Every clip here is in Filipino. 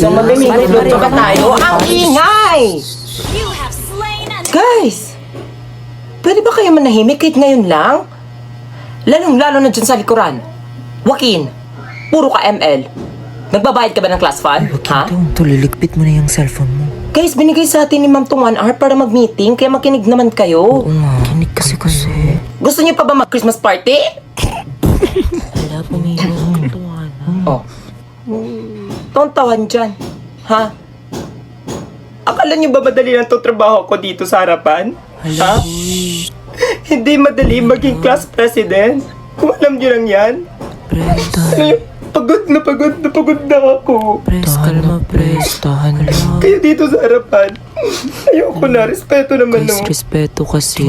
So, mamimili pa tayo. Ang ingay! You have slain an Guys! Pwede ba kayo manahimik kahit ngayon lang? Lalong-lalo na dyan sa likuran. Joaquin, puro ka ML. Nagbabayad ka ba ng class fund? Ha? Tuliligpit mo na yung cellphone mo. Guys, binigay sa atin ni Ma'am tong one hour para mag-meeting, kaya makinig naman kayo. Oo nga. Kinig kasi kasi. Gusto niyo pa ba mag-Christmas party? Wala pa may Oh. Tontawan dyan. Ha? Akala niyo ba madali lang itong trabaho ko dito sa harapan? Ha? Hindi madali maging class president. Kung alam niyo lang yan. Presta. Ano yung pagod na pagod na pagod na ako. Pres, kalma, pres. Tahan lang. Kayo dito sa harapan. Ayoko na. Respeto naman Guys, no. respeto kasi.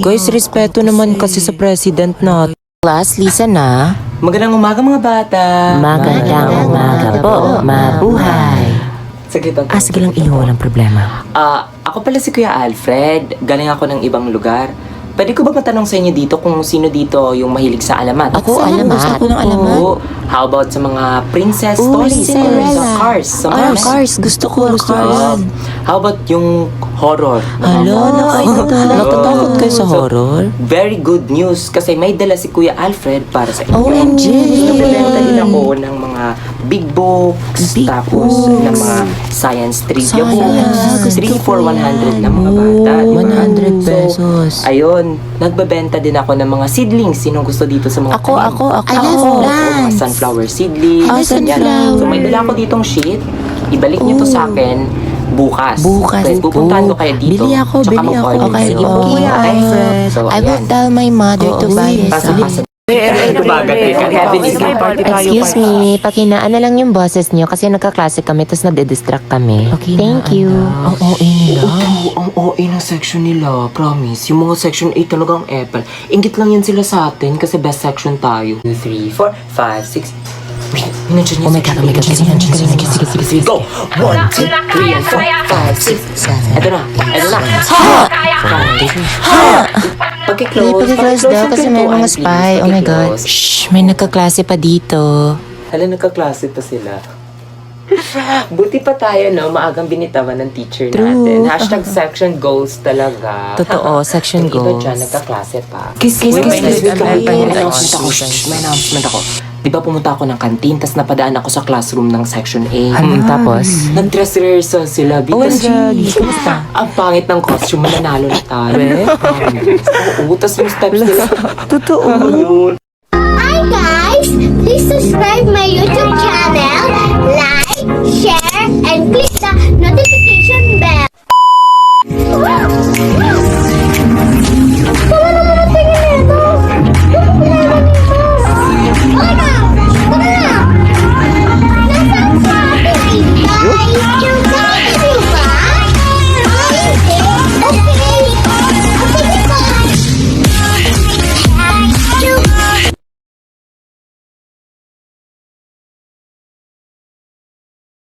Guys, respeto naman kasi sa president na. Class, Lisa na. Magandang umaga mga bata. Magandang umaga po. Mabuhay. Sige, pag- Ah, sige lang iyo, walang problema. Ah, ako pala si Kuya Alfred. Galing ako ng ibang lugar. Pwede ko ba matanong sa inyo dito kung sino dito yung mahilig sa alamat? Ako, alamat. Gusto ko ng alamat. Oo. How about sa mga princess Uy, stories? Cinderella. Sa cars? Sa Ah, cars? cars. Gusto ko, gusto ko Ah, yan. how about yung horror? Hala, natatakot kayo sa So, horror? Very good news kasi may dala si Kuya Alfred para sa inyo. OMG! Nagbebenta din ako ng mga big books, Big tapos books. ng mga science trivia Science. books. Gusto 3 for ko 100 yan. na mga bata. Di ba? 100 pesos. So, ayun, nagbebenta din ako ng mga seedlings. Sinong gusto dito sa mga Ako, tanim? ako, ako. I love plants. Mga sunflower seedlings. Ah, Yan. sunflower. So, may dala ako ditong sheet. Ibalik niyo to sa akin bukas. Bukas Guys, pupuntahan po. ko kayo dito. Bili ako, Tsaka bili ako. Okay, kayo. okay, Kuya okay. Alfred. So, I will tell my mother to buy this. Pasok, pasok. Excuse me, pakinaan na lang yung boses niyo kasi nagkaklase kami tapos nade-distract kami. Thank you. Ang OA nila. Oo, ang OA ng section nila, promise. Yung mga section 8 talagang epal. Ingit lang yan sila sa atin kasi best section tayo. 2, 3, 4, 5, 6. Oh my God, oh my God. Sige, sige, sige, sige, sige, sige, sige. Go! 1, 2, 3, 4, 5, 6. Ito na, ito na. Pagki-close. Hindi pag-close daw kasi may mga spy. Oh my God. Shh, may nagkaklase pa dito. Hala, nagkaklase pa sila. Buti pa tayo, no? Maagang binitawan ng teacher True. natin. Hashtag section goals talaga. Totoo, section Yung Iba goals. dyan, nagkaklase pa. Kiss, kiss, Wait, kiss, kiss. May May announcement ako. Shh, May announcement ako. Di ba pumunta ako ng kantin, tapos napadaan ako sa classroom ng section A. Hmm, tapos? Nag-dress rehearsal sila. Because, OMG, kumusta? Ang pangit ng costume, mananalo na tayo. Oo, tapos yung steps nila. Totoo. Hi guys! Please subscribe my